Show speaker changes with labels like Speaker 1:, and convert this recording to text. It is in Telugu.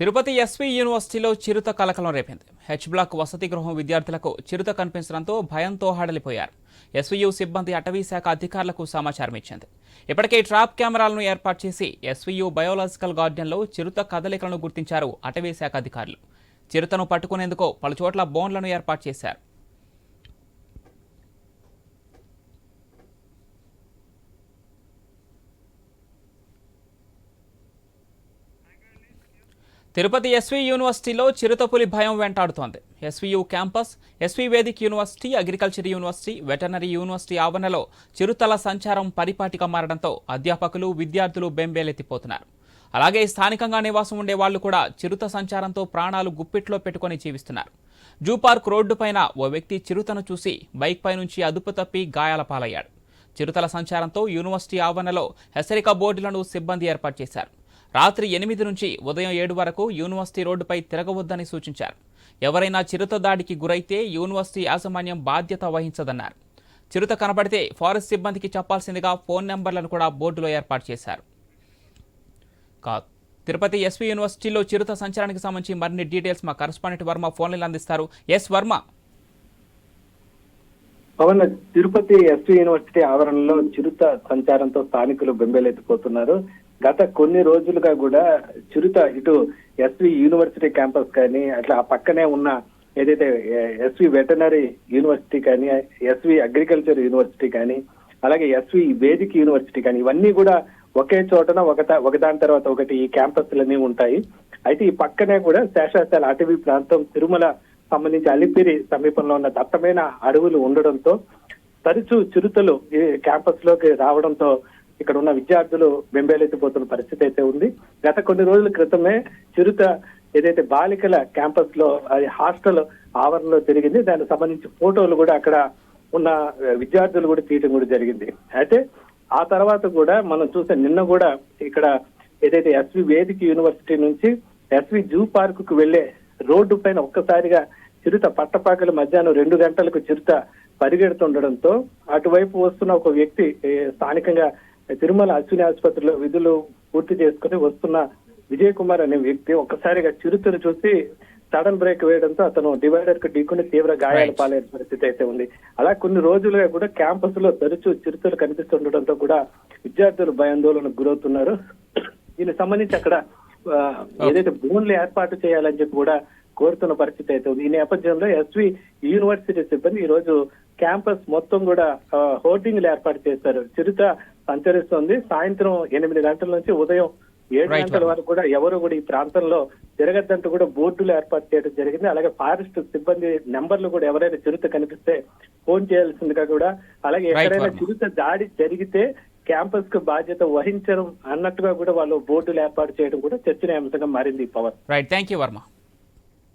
Speaker 1: తిరుపతి ఎస్వి యూనివర్సిటీలో చిరుత కలకలం రేపింది. హెచ్ బ్లాక్ వసతి గృహం విద్యార్థులకు చిరుత కనిపించడంతో భయంతో హడలిపోయారు. ఎస్వీయూ సిబ్బంది అటవీ శాఖ అధికారులకు సమాచారం ఇచ్చింది. ఇప్పటికే ట్రాప్ కెమెరాలను ఏర్పాటు చేసి ఎస్వీయూ బయోలాజికల్ గార్డెన్లో చిరుత కదలికలను గుర్తించారు అటవీ శాఖ అధికారులు. చిరుతను పట్టుకునేందుకు పలుచోట్ల బోన్లను ఏర్పాటు చేశారు. తిరుపతి ఎస్వి యూనివర్సిటీలో చిరుతపులి భయం వెంటాడుతోంది. SVU campus SV Vedic university agriculture university veterinary university ఆవరణలో చిరుతల సంచారం పరిపాటిగా మారడంతో అధ్యాపకులు విద్యార్థులు బెంబేలెత్తిపోతున్నారు. అలాగే స్థానికంగా నివాసం ఉండే వాళ్ళు కూడా చిరుత సంచారంతో ప్రాణాలు గుప్పిట్లో పెట్టుకొని జీవిస్తున్నారు. జూ పార్క్ రోడ్డుపైన ఓ వ్యక్తి చిరుతను చూసి బైక్ పై నుంచి అదుపు తప్పి గాయాల పాలయ్యాడు. చిరుతల సంచారంతో యూనివర్సిటీ ఆవరణలో హెచ్చరిక బోర్డులను సిబ్బంది ఏర్పాటు చేశారు. రాత్రి ఎనిమిది నుంచి ఉదయం ఏడు వరకు యూనివర్సిటీ రోడ్డుపై తిరగవద్దని సూచించారు. ఎవరైనా చిరుత దాడికి గురైతే యూనివర్సిటీ యాజమాన్యం బాధ్యత వహించదన్నారు. చిరుత కనబడితే ఫారెస్ట్ సిబ్బందికి చెప్పాల్సిందిగా ఫోన్ నెంబర్లను కూడా బోర్డులో ఏర్పాటు చేశారు. కా- తిరుపతి ఎస్వి యూనివర్సిటీలో చిరుత సంచారానికి సంబంధించి మరిన్ని డీటెయిల్స్ మా కరస్పాండెంట్ వర్మ ఫోన్లు అందిస్తారు. S Varma.
Speaker 2: Pawan Tirupati SV university ఆవరణలో చిరుత సంచారంతో స్థానికులు బెంబేలెత్తిపోతున్నారు. గత కొన్ని రోజులుగా కూడా చిరుత ఇటు ఎస్వి యూనివర్సిటీ క్యాంపస్ కానీ అట్లా ఆ పక్కనే ఉన్న ఏదైతే ఎస్వి వెటనరీ యూనివర్సిటీ కానీ ఎస్వి అగ్రికల్చర్ యూనివర్సిటీ కానీ అలాగే ఎస్వి వేదిక యూనివర్సిటీ కానీ ఇవన్నీ కూడా ఒకే చోటన ఒక ఒకదాని తర్వాత ఒకటి ఈ క్యాంపస్లన్నీ ఉంటాయి. అయితే ఈ పక్కనే కూడా శేషాచల అటవీ ప్రాంతం తిరుమల సంబంధించి అలిపిరి సమీపంలో ఉన్న దట్టమైన అడవులు ఉండడంతో తరచూ చిరుతలు ఈ క్యాంపస్లోకి రావడంతో ఇక్కడ ఉన్న విద్యార్థులు బెంబేలెత్తిపోతున్న పరిస్థితి అయితే ఉంది. గత కొన్ని రోజుల క్రితమే చిరుత ఏదైతే బాలికల క్యాంపస్లో అది హాస్టల్ ఆవరణలో జరిగింది. దానికి సంబంధించి ఫోటోలు కూడా అక్కడ ఉన్న విద్యార్థులు కూడా తీయటం కూడా జరిగింది. అయితే ఆ తర్వాత కూడా మనం చూస్తే నిన్న కూడా ఇక్కడ ఏదైతే ఎస్వి వేదిక యూనివర్సిటీ నుంచి ఎస్వి జూ పార్క్కు వెళ్ళే రోడ్డు పైన ఒక్కసారిగా చిరుత పట్టపాకల మధ్యాహ్నం రెండు గంటలకు చిరుత పరిగెడుతుండడంతో అటువైపు వస్తున్న ఒక వ్యక్తి స్థానికంగా తిరుమల అశ్విని ఆసుపత్రిలో విధులు పూర్తి చేసుకుని వస్తున్న విజయ్ కుమార్ అనే వ్యక్తి ఒక్కసారిగా చిరుతను చూసి సడన్ బ్రేక్ వేయడంతో అతను డివైడర్కు ఢీకొని తీవ్ర గాయాల. పాలైన పరిస్థితి అయితే ఉంది అలా కొన్ని రోజులుగా కూడా క్యాంపస్లో తరచూ చిరుతలు కనిపిస్తుండటంతో కూడా విద్యార్థులు భయాందోళనకు గురవుతున్నారు దీనికి సంబంధించి అక్కడ ఏదైతే బోన్లు ఏర్పాటు చేయాలని చెప్పి కూడా కోరుతున్న పరిస్థితి అయితే ఉంది ఈ నేపథ్యంలో ఎస్వి యూనివర్సిటీ సిబ్బంది ఈ రోజు క్యాంపస్ మొత్తం కూడా హోర్డింగ్లు ఏర్పాటు చేశారు చిరుత సంచరిస్తోంది సాయంత్రం ఎనిమిది గంటల నుంచి ఉదయం ఏడు గంటల. వరకు కూడా ఎవరు కూడా ఈ ప్రాంతంలో తిరగద్దంటూ కూడా బోర్డులు ఏర్పాటు చేయడం జరిగింది అలాగే ఫారెస్ట్ సిబ్బంది నెంబర్లు కూడా ఎవరైనా చిరుత కనిపిస్తే ఫోన్ చేయాల్సిందిగా కూడా అలాగే ఎక్కడైనా. చిరుత దాడి జరిగితే క్యాంపస్కు బాధ్యత వహించడం అన్నట్టుగా కూడా వాళ్ళు బోర్డులు ఏర్పాటు చేయడం కూడా చర్చనీయాంశంగా మారింది Pawan.
Speaker 1: Right thank you Varma